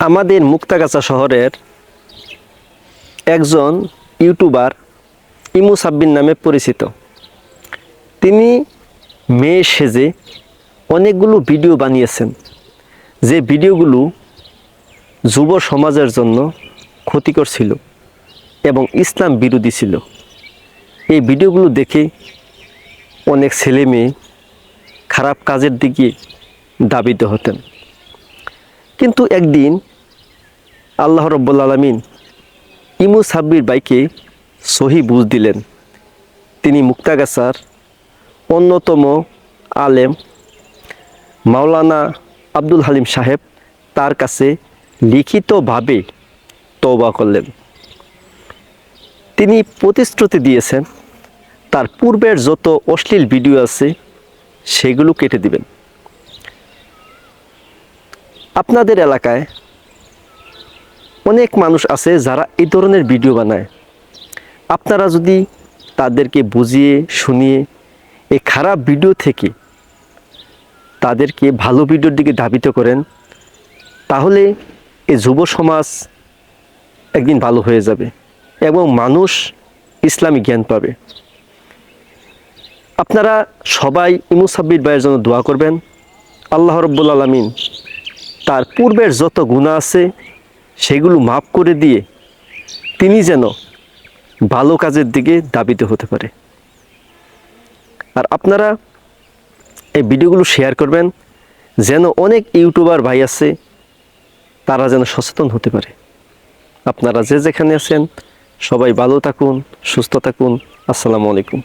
আমাদের মুক্তাগাছা শহরের একজন ইউটিউবার ইমু সাব্বিন নামে পরিচিত। তিনি মেয়ে সেজে অনেকগুলো ভিডিও বানিয়েছেন, যে ভিডিওগুলো যুব সমাজের জন্য ক্ষতিকর ছিল এবং ইসলাম বিরোধী ছিল। এই ভিডিওগুলো দেখে অনেক ছেলে মেয়ে খারাপ কাজের দিকে দাবিত হতেন। কিন্তু একদিন আল্লাহ রব্বুল আলমিন ইমু সাব্বির বাইকে সহি বুঝ দিলেন। তিনি মুক্তাগাছার অন্যতম আলেম, মাওলানা আব্দুল হালিম সাহেব তার কাছে লিখিতভাবে তওবা করলেন। তিনি প্রতিশ্রুতি দিয়েছেন, তার পূর্বের যত অশ্লীল ভিডিও আছে সেগুলো কেটে দিবেন। আপনাদের এলাকায় অনেক মানুষ আছে যারা এই ধরনের ভিডিও বানায়। আপনারা যদি তাদেরকে বুঝিয়ে, শুনিয়ে এই খারাপ ভিডিও থেকে তাদেরকে ভালো ভিডিওর দিকে ধাবিত করেন, তাহলে এই যুব সমাজ একদিন ভালো হয়ে যাবে এবং মানুষ ইসলামী জ্ঞান পাবে। আপনারা সবাই ইমুসাব্বির ভাইয়ের জন্য দোয়া করবেন। আল্লাহ রব্বুল আলমিন তার পূর্বের যত গুণা আছে, সেগুলো মাফ করে দিয়ে তিনি যেন ভালো কাজের দিকে দাবিত হতে পারে। আর আপনারা এই ভিডিওগুলো শেয়ার করবেন, যেন অনেক ইউটিউবার ভাই আছে, তারা যেন সচেতন হতে পারে। আপনারা যে যেখানে আছেন, সবাই ভালো থাকুন, সুস্থ থাকুন। আসসালামু আলাইকুম।